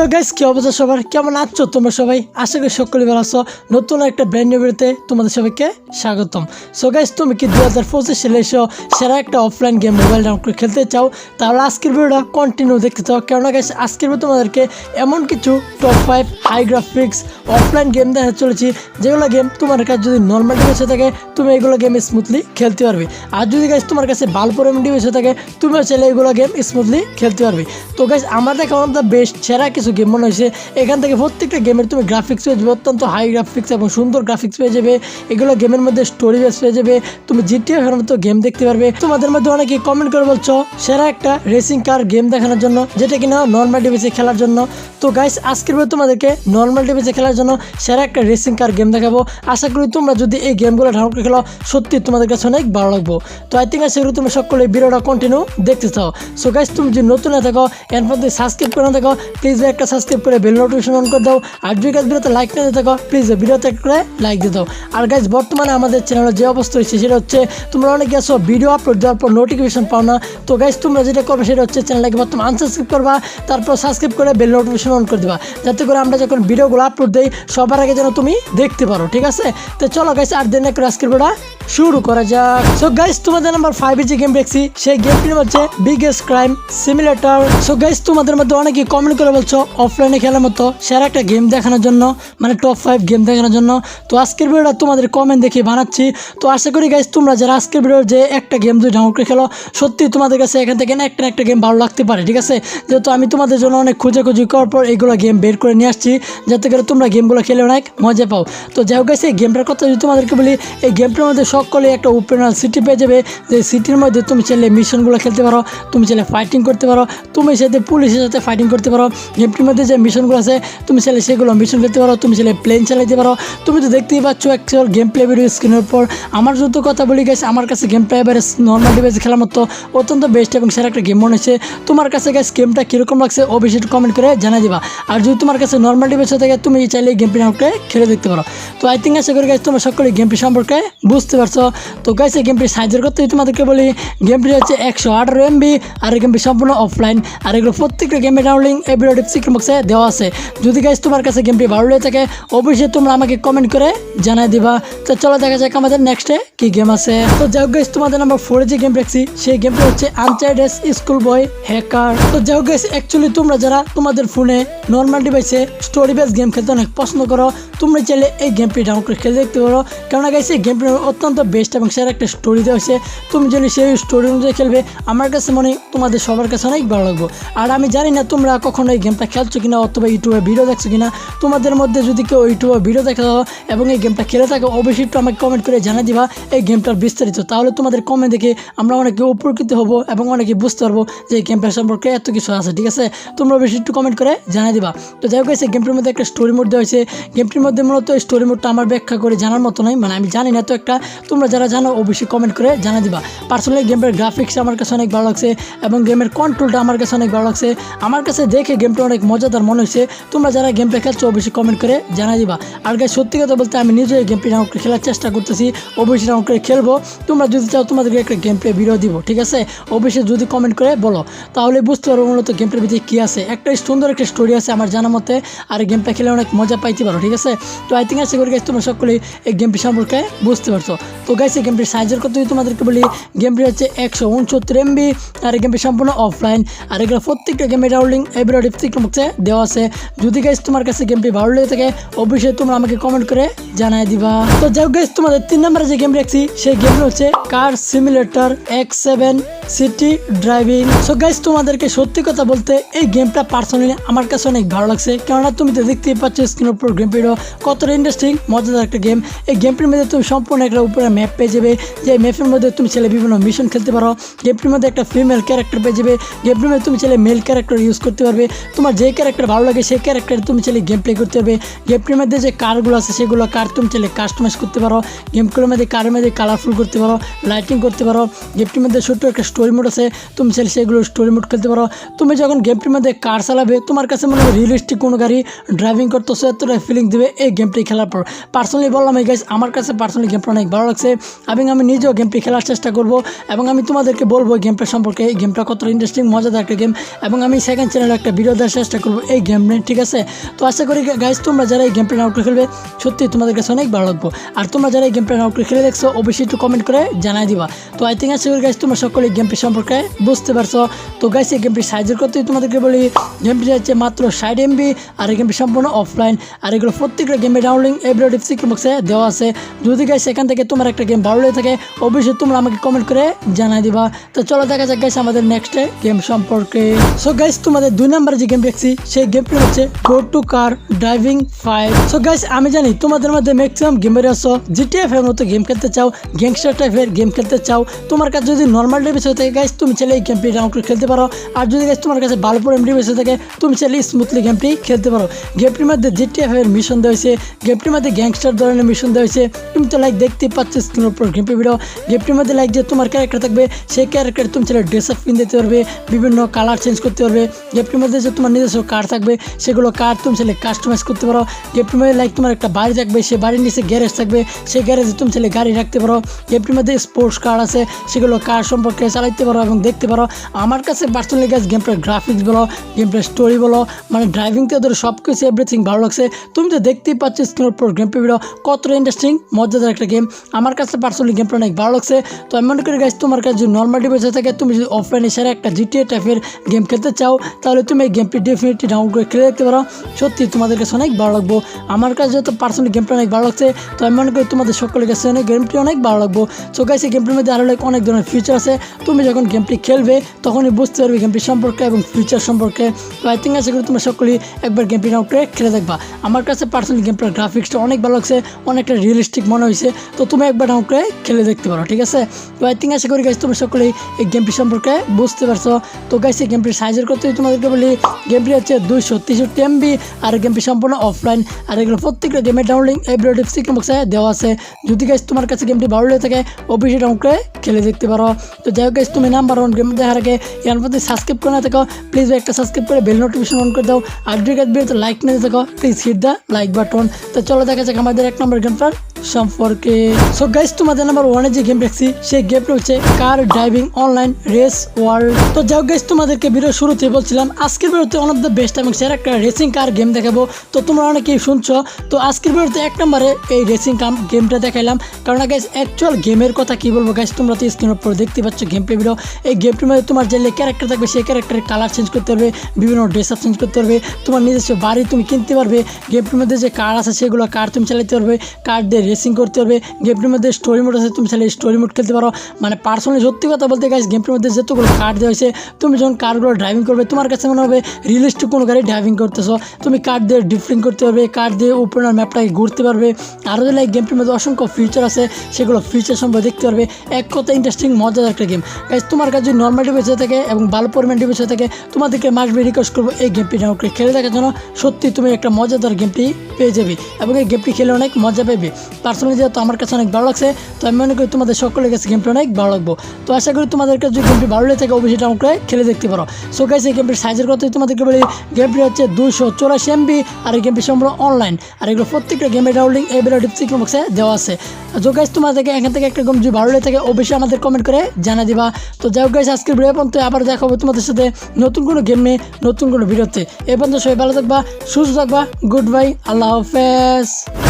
Hello guys, কি অবস্থা সবার? কেমন আছো তোমরা সবাই? আশা করি সকলে ভালো আছো। নতুন একটা ব্র্যান্ড ভিডিওতে তোমাদের সবাইকে স্বাগতম। সো গাইস তুমি কি দুই হাজার পঁচিশ সালে এসো, সেরা একটা অফলাইন গেম মোবাইল ডাউনলোড করে খেলতে চাও? তাহলে আজকের ভিডিওটা কন্টিনিউ দেখতে চাও। কেননা গাইস আজকের ভিডিও তোমাদেরকে এমন কিছু top five high graphics offline game দেখা চলেছি, যেগুলো গেম তোমার কাছে যদি নর্মাল ডিভাইসে থাকে, তুমি এগুলো গেম স্মুথলি খেলতে পারবে। আর যদি গাইস তোমার কাছে ভালো পরিমাণ ডিভাইসে থাকে, তুমিও চাইলে এগুলো গেম স্মুথলি খেলতে পারবে। তো গাইস আমার দেখা বেস্ট সেরা কিছু গেম মনে হয়েছে এখান থেকে প্রত্যেকটা গেমের তুমি গ্রাফিক্স পেয়ে যাবে, অত্যন্ত হাই গ্রাফিক্স এবং সুন্দর গ্রাফিক্স পেয়ে যাবে। এগুলো গেমের মধ্যে স্টোরি বেস পেয়ে যাবে। তুমি জিটিএ ফেরার মতো গেম দেখতে পারবে। তোমাদের মধ্যে অনেকে কমেন্ট করে বলছো, সেরা একটা রেসিং কার গেম দেখানোর জন্য, যেটা কিনা নর্মাল ডিভিসে খেলার জন্য। তো গাইস আজকের ভিডিও তোমাদেরকে নর্মাল ডিভাইসে খেলার জন্য সেরা একটা রেসিং কার গেম দেখাবো। আশা করি তোমরা যদি এই গেমগুলো ডাউনলোড করে খেলো, সত্যি তোমাদের কাছে অনেক ভালো লাগবো। তো আই থিঙ্ক সেগুলো তুমি সকলে ভিডিওটা কন্টিনিউ দেখতে চাও। সো গাইস তুমি যদি নতুন হয়ে থাকো এরপর যদি সাবস্ক্রাইব করে না থাকো প্লিজ একটা সাবস্ক্রাইব করে বেল নোটিফিকেশন অন করে দাও। আর যদি গাছ ভিডিওতে লাইক না দিয়ে থাকো প্লিজ ভিডিওতে করে লাইক দিয়ে দাও। আর গাইস বর্তমানে আমাদের চ্যানেলের যে অবস্থা হয়েছে, সেটা হচ্ছে তোমরা অনেকে আসো ভিডিও আপলোড দেওয়ার পর নোটিফিকেশন পাও না। তো গাইস তোমরা যেটা করবে, সেটা হচ্ছে চ্যানেলটাকে প্রথম আনসাবস্ক্রাইব করবা, তারপর সাবস্ক্রাইব করে বেল নোটিফিকেশন অন করে দেবা। যাতে করে আমরা যখন ভিডিওগুলো আপলোড দিই, সবার আগে যেন তুমি দেখতে পারো, ঠিক আছে? তো চলো গাইজ আর দিন করে আজকের ভিডিওটা শুরু করা যাক। সো গাইজ তোমাদের নাম্বার ফাইভে যে গেম দেখছি, সেই গেমটির হচ্ছে biggest crime simulator so guys তোমাদের মধ্যে অনেকে কমেন্ট করে বলছো অফলাইনে খেলার মতো সেরা একটা গেম দেখানোর জন্য মানে টপ ফাইভ গেম দেখানোর জন্য। তো আজকের ভিডিওটা তোমাদের কমেন্ট দেখে বানাচ্ছি। তো আশা করি গাইজ তোমরা যারা আজকের ভিডিওর যে একটা গেম যদি ডাউনলোড করে খেলো, সত্যি তোমাদের কাছে এখান থেকে না একটা একটা গেম ভালো লাগতে পারে, ঠিক আছে? যেহেতু আমি তোমাদের জন্য অনেক খুঁজে করার পর এইগুলো গেম বের করে নিয়ে আসছি, যাতে করে তোমরা গেমগুলো খেলে অনেক মজা পাও। তো যাই হোক গাইস এই গেমটার কথা যদি তোমাদেরকে বলি, এই গেমটার মধ্যে সকলে একটা ওপেনাল সিটি পেয়ে যাবে। যে সিটির মধ্যে তুমি চাইলে মিশনগুলো খেলতে পারো, তুমি চাইলে ফাইটিং করতে পারো, তুমি সাথে পুলিশের সাথে ফাইটিং করতে পারো গেমটির মধ্যে যে মিশনগুলো আছে, তুমি চাইলে সেগুলো মিশন খেলতে পারো, তুমি চাইলে প্লেন চালাতে পারো। তুমি তো দেখতেই পাচ্ছ অ্যাকচুয়াল গেম প্লে ভিডিও স্ক্রিনের পর আমার যত কথা বলি গেছে আমার কাছে গেম প্লে এবারে নর্মাল ডিভাইসে খেলার মতো অত্যন্ত বেস্ট এবং সেরা একটা গেম মনে হচ্ছে। তোমার কাছে গেছ গেমটা কীরকম লাগছে অবশ্যই কমেন্ট করে জানাই দিবা। আর যদি তোমার কাছে নর্মাল ডিভাইসে থাকে, তুমি চাইলে গেমটি নামকে খেলে দেখতে পারো। তো আই থিঙ্ক আশা করি গাছ তোমরা সকলে গেমটি সম্পর্কে বুঝতে পারছ? তো গাইছে গেমটির সাইজের কথা তোমাদেরকে বলি গেমটি হচ্ছে একশো আঠারো এমবি আর এই গেমটি সম্পূর্ণ অফলাইন আর এগুলো প্রত্যেকটা গেমের ডাউনলিং এই ভিডিও ডিসক্রিপশন বক্সে দেওয়া আছে। যদি গাইজ তোমার কাছে গেমটি ভালো লেগে থাকে, অবশ্যই তোমরা আমাকে কমেন্ট করে জানাই দিবা। তো চলো দেখা যাক আমাদের নেক্সটে কি গেম আছে। তো যাই হোক গাইজ তোমাদের নাম্বার ফোরে যে গেম দেখছি, সেই গেমটা হচ্ছে আনচাইডেস স্কুল বয় হ্যাকার তো যাই হোক গাইজ অ্যাকচুয়ালি তোমরা যারা তোমাদের ফোনে নর্মাল ডিভাইসে স্টোরি বেস গেম খেলতে অনেক পছন্দ করো, তোমরা চাইলে এই গেমটি ডাউনলোড করে খেলে দেখতে পারো। কেননা গাইছে এই গেমটি অত্যন্ত বেস্ট এবং সেরা একটা স্টোরি দেওয়া হয়েছে। তুমি যদি সেই স্টোরি অনুযায়ী খেলবে, আমার কাছে মনে তোমাদের সবার কাছে অনেক ভালো লাগবো। আর আমি জানি না তোমরা কখনো এই গেমটা খেলছো কিনা অথবা ইউটিউবে ভিডিও দেখছ কিনা। তোমাদের মধ্যে যদি কেউ ইউটিউবে ভিডিও দেখা এবং এই গেমটা খেলে থাকো, অবশ্যই একটু আমাকে কমেন্ট করে জানা দিবা এই গেমটার বিস্তারিত। তাহলে তোমাদের কমেন্ট দেখে আমরা অনেকে উপকৃত হব এবং অনেকে বুঝতে পারব যে এই গেমটার সম্পর্কে এত কিছু আছে, ঠিক আছে? তোমরা অবশ্যই একটু কমেন্ট করে জানা দিবা। তো যাই হোক গেমটির মধ্যে একটা স্টোরি মোড দেওয়া হয়েছে। গেমটির মধ্যে মূলত স্টোরি মোডটা আমার ব্যাখ্যা করে জানার মতো নয়। মানে আমি জানি না তো একটা তোমরা যারা জানো, অবশ্যই কমেন্ট করে জানা দিবা। পার্সোনালি গেমের গ্রাফিক্স আমার কাছে অনেক ভালো লাগছে এবং গেমের কন্ট্রোলটা আমার কাছে অনেক ভালো লাগছে। আমার কাছে দেখে গেমটা অনেক মজাদার মনে হয়েছে তোমরা যারা গেমটা খেলছো, অবশ্যই কমেন্ট করে জানা দিবা। আর গাই সত্যি কথা বলতে আমি নিজে এই গেমটি ডাউনলোড করে খেলার চেষ্টা করতেছি। অবশ্যই ডাউনলোড করে খেলব। তোমরা যদি চাও, তোমাদেরকে একটা গেম প্লে ভিডিও দিব, ঠিক আছে? অবশ্যই যদি কমেন্ট করে বলো। তাহলে বুঝতে পারব মূলত গেমটার ভিতরে কী আছে। একটা সুন্দর একটা স্টোরি আছে আমার জানা মতে, আর গেমটা খেলে অনেক মজা পাইতে পারো, ঠিক আছে? তো আই থিঙ্ক আশা করি তোমরা সকলেই এই গেমটি সম্পর্কে বুঝতে পারছ। তো গাইস এই গেমটির সাইজের কথা যদি তোমাদেরকে বলি গেমটি হচ্ছে একশো উনসত্তর এমবি আর এই গেমটি সম্পূর্ণ অফলাইন আর এগুলো প্রত্যেকটা গেমের ডাউনলিং ভিডিও ডিসক্রিপশন বক্সে দেওয়া আছে। যদি গাইস তোমার কাছে গেমটি ভালো লেগে থাকে, অবশ্যই তোমরা আমাকে কমেন্ট করে জানাই দিবা। তো যাই হোক গাইস তোমাদের তিন নম্বরে যে গেম রাখছি সেই গেমটা হচ্ছে car simulator X seven city driving so guys তোমাদেরকে সত্যি কথা বলতে এই গেমটা পার্সোনালি আমার কাছে অনেক ভালো লাগছে। কেননা তুমি তো দেখতেই পাচ্ছ স্ক্রিনের উপর গেম কতটা ইন্টারেস্টিং মজাদার একটা গেম এই গেমটির মধ্যে তুমি সম্পূর্ণ একটা উপরে ম্যাপ পেয়ে যাবে। যে ম্যাপের মধ্যে তুমি ছেলে বিভিন্ন মিশন খেলতে পারো। গেমটির মধ্যে একটা ফিমেল ক্যারেক্টার পেয়ে যাবে। গেমটির মধ্যে তুমি ছেলে মেল ক্যারেক্টার ইউজ করতে পারবে। তোমার যে ক্যারেক্টার ভালো লাগে, সেই ক্যারেক্টার তুমি চাইলে গেম প্লে করতে পারবে। গেমটির মধ্যে যে কারগুলো আছে, সেগুলো কার তুমি চাইলে কাস্টমাইজ করতে পারো। গেমগুলোর মধ্যে কারের মধ্যে কালারফুল করতে পারো লাইটিং করতে পারো। গেমটির মধ্যে ছোট্ট একটা স্টোরি মোড আছে, তুমি ছেলে সেগুলো স্টোরি মোড খেলতে পারো। তুমি যখন গেমটির মধ্যে কার চালাবে, তোমার কাছে মনে হয় রিয়েলিস্টিক কোনো গাড়ি ড্রাইভিং করতেছো, এতটা ফিলিং দেবে এই গেমটি খেলার পর। পার্সোনালি বললাম, এই গাইস আমার কাছে পার্সোনালি গেমটা অনেক ভালো লাগছে এবং আমি নিজেও গেমটি খেলার চেষ্টা করব এবং আমি তোমাদেরকে বলব এই গেমটা সম্পর্কে। এই গেমটা কতটা ইন্টারেস্টিং মজাদার একটা গেম এবং আমি সেকেন্ড চ্যানেলে একটা ভিডিও দেওয়ার চেষ্টা করব এই গেম নিয়ে, ঠিক আছে? তো আশা করি গাইস তোমরা যারা এই গেমটা ডাউনলোড খেলবে সত্যি তোমাদের কাছে অনেক ভালো লাগবে। আর তোমরা যারা এই গেমটা ডাউনলোড খেলে দেখছ, অবশ্যই একটু কমেন্ট করে জানাই দিবা। তো আই থিঙ্ক আশা করি গাইস তোমরা সকলে এই গেমটি সম্পর্কে বুঝতে পারছ। তো গাইস এই গেমটি সাইজের করতেই তোমাদেরকে বলি। গেমটি হচ্ছে মাত্র ষাট এমবি আর এই গেমটি সম্পূর্ণ অফলাইন আর এগুলো প্রত্যেকটা গেমের ডাউনলিং এভরি ডিসক্রিপশন বক্সে দেওয়া আছে। যদি গাইস এখান থেকে তোমার একটা গেম ভালো লেগে থাকে, অবশ্যই তোমরা আমাকে কমেন্ট করে জানাই দিবা। তো চলো দেখা যাক গাইস আমাদের নেক্সট গেম সম্পর্কে। সো গাইস তোমাদের দুই নম্বরে যে গেম দেখছি, সেই গেমটি হচ্ছে go to car driving five so guys আমি জানি তোমাদের মধ্যে ম্যাক্সিমাম গেমের আছো জিটিএফ এর মতো গেম খেলতে চাও গ্যাংস্টার টাইপের গেম খেলতে চাও। তোমার কাছে যদি নর্মাল ডিভাইস হয়ে থাকে গাইস তুমি চাইলে এই গেমটি ডাউনলোড খেলতে পারো। আর যদি গাইস তোমার কাছে ভালো পরিমাণ ডিভাইস হয়ে থাকে, তুমি চাইলে স্মুথলি গেমটি খেলতে পারো। গেমটির মধ্যে জিটিএফ এর মিশন দেওয়া হয়েছে গেমটির মধ্যে গ্যাংস্টার ধরনের মিশন দেওয়া হয়েছে। তুমি তো লাইক দেখতে পাচ্ছ স্ক্রিনের উপর গেমটি ভিডিও। গেমটির মধ্যে লাইক যে তোমার ক্যারেক্টার থাকবে, সেই ক্যারেক্টার তুমি চাইলে ড্রেস আপ কিনতে দিতে পারবে, বিভিন্ন কালার চেঞ্জ করতে পারবে। গেমটির মধ্যে যে তোমার নিজস্ব কার থাকবে, সেগুলো কার তুমি চাইলে কাস্টমাইজ করতে পারো। গেমটির মধ্যে লাইক তোমার একটা বাড়ি থাকবে, সেই বাড়ির নিচে গ্যারেজ থাকবে, সেই গ্যারেজে তুমি চাইলে গাড়ি রাখতে পারো। গেমটির মধ্যে স্পোর্টস কার আছে, সেগুলো কার সম্পর্কে চালাইতে পারো এবং দেখতে পারো। আমার কাছে পার্সোনালি গাছ গেমটার গ্রাফিক্স বলো গেমটার স্টোরি বলো মানে ড্রাইভিং থেকে ধরে সব কিছু এভরিথিং ভালো লাগছে। তুমি তো দেখতেই পাচ্ছ স্ক্রিনের উপর গেম ভিডিও কত ইন্টারেস্টিং মজাদার একটা গেম আমার কাছে পার্সোনালি গেমটা অনেক ভালো লাগছে। তো আমি মনে করি গাছ তোমার কাছে যদি নর্মাল ডিভাইস থাকে, তুমি যদি অফলাইনে সেরা একটা জিটিএ টাইপের গেম খেলতে চাও, তাহলে তুমি এই গেমটি ডেফিনেটলি ডাউনলোড করে খেলে দেখতে পারো। সত্যি, তোমাদের কাছে অনেক ভালো লাগবো। আমার কাছে যেহেতু পার্সোনালি গেমটা অনেক ভালো লাগছে, তো আমি মনে করি তোমাদের সকলের কাছে অনেক গেমটি অনেক ভালো লাগবো। সো গাইস এই গেমটির মধ্যে আরও অনেক ধরনের ফিচার আছে। তুমি যখন গেমটি খেলবে, তখনই বুঝতে পারবে গেমটি সম্পর্কে এবং ফিচার সম্পর্কে। তো আই থিঙ্ক আশা করি তোমরা সকলেই একবার গেমটি ডাউনলোড করে খেলে দেখবা। আমার কাছে পার্সোনালি গেমটার গ্রাফিক্সটা অনেক ভালো লাগছে, অনেকটা রিয়েলিস্টিক মনে হয়েছে। তো তুমি একবার ডাউনলোড করে খেলে দেখতে পারো, ঠিক আছে? তো আই থিঙ্ক আশা করি গাইস তোমরা সকলেই এই গেমটি সম্পর্কে বুঝতে পারছ। তো গাইস এই গেমটির সাইজের করতে তোমাদেরকে বলি গেমটি হচ্ছে দুইশো তেষট্টি এমবি আর গেমটি সম্পূর্ণ অফলাইন আর এগুলো প্রত্যেকটা গেমের ডাউনলিং এই ভিডিও সিক্রেট বক্সে দেওয়া আছে। যদি গাইস তোমার কাছে গেমটি ভালো লেগে থাকে, অবশ্যই ডাউনলোড করে খেলে দেখতে পারো। তো যাই হোক গাইস তুমি নাম্বার ওয়ান গেম দেখার আগে এর প্রতি সাবস্ক্রাইব করে না থাকো প্লিজ একটা সাবস্ক্রাইব করে বেল নোটিফিকেশন অন করে দাও। আর যদি গাছ লাইক না থাকো please hit the like button তো চলো দেখা যাক আমাদের এক নম্বর গেমটার সম্পর্কে। সো গাইস তোমাদের নাম্বার ওয়ানে যে গেম দেখছি, সেই গেমটা হচ্ছে car driving online race world তো হোক গাইস তোমাদেরকে ভিডিও শুরুতে বলছিলাম, আজকের ভিডিওতে ওয়ান অফ দ্য বেস্ট এবং সেরা একটা রেসিং কার গেম দেখাবো। তো তোমরা অনেকেই শুনছো, তো আজকের ভিডিওতে এক নম্বরে এই রেসিং কাম গেমটা দেখাইলাম। কারণ গাইস অ্যাকচুয়াল গেমের কথা কি বলব গাইস তোমরা তো স্ক্রিনের উপর দেখতে পাচ্ছ গেম প্লে ভিডিও এই গেমটির মধ্যে তোমার যে ক্যারেক্টার থাকবে, সেই ক্যারেক্টারের কালার চেঞ্জ করতে পারবে, বিভিন্ন ড্রেস আপ চেঞ্জ করতে পারবে, তোমার নিজস্ব বাড়ি তুমি কিনতে পারবে গেমটির মধ্যে যে কার আছে, সেগুলো কার তুমি চালাতে পারবে কার দিয়ে রেসিং করতে পারবে গেমটির মধ্যে স্টোরি মোড আছে, তুমি চাইলে স্টোরি মোড খেলতে পারো। মানে পার্সোনালি সত্যি কথা বলতে গাইস গেমটির মধ্যে যেতগুলো কার দেওয়া হয়েছে, তুমি যখন কারগুলো ড্রাইভিং করবে, তোমার কাছে মনে হবে রিয়েলিস্টিক কোনো গাড়ি ড্রাইভিং করতেছো। তুমি কার দিয়ে ডিফরিং করতে পারবে কার দিয়ে ওপেনার ম্যাপটাকে ঘুরতে পারবে। আরও যে লাইক গেমটির মধ্যে অসংখ্য ফিচার আছে, সেগুলো ফিচার সম্পর্কে দেখতে পারবে। এক কথা ইন্টারেস্টিং মজাদার একটা গেম গাইস তোমার কাছে যদি নর্মাল ডিভাইস হয়ে থাকে এবং ভালো পরিমাণ ডিভাইস হয়ে থাকে, তোমাদেরকে মাসবি রিকোয়েস্ট করব এই গেমটি ডাউনলোড করে খেলে দেখার জন্য। সত্যি তুমি একটা মজাদার গেমটি পেয়ে যাবে এবং এই গেমটি খেলে অনেক মজা পাবে। পার্সোনালি যেহেতু আমার কাছে অনেক ভালো লাগছে। তো আমি মনে করি তোমাদের সকলের কাছে গেমটি অনেক ভালো লাগবো। তো আশা করি তোমাদের কাছে যদি গেমটি ভালো লেগে থাকে, অবশ্যই ডাউনলোড করে খেলে দেখতে পারো। সো গাইস এই গেমটির সাইজের কথা তোমাদেরকে বলি গেমটি হচ্ছে দুশো চৌরাশি এমবি আর এই গেমটি সম্পূর্ণ অনলাইন আর এগুলো প্রত্যেকটা গেমের ডাউনলিং এই ভিডিও ডিসক্রিপশন বক্সে দেওয়া আছে। তো গাইস তোমাদেরকে এখান থেকে একটা গেম যদি ভালো লেগে থাকে, অবশ্যই আমাদের কমেন্ট করে জানা দিবা। তো যাই হোক গাইস আজকের ভিডিও পর্যন্ত। আবার দেখা হবে তোমাদের সাথে নতুন কোনো গেম নিয়ে, নতুন কোনো ভিডিওতে এ পর্যন্ত সবাই ভালো থাকবা, সুস্থ থাকবা গুড বাই আল্লাহ হাফেজ।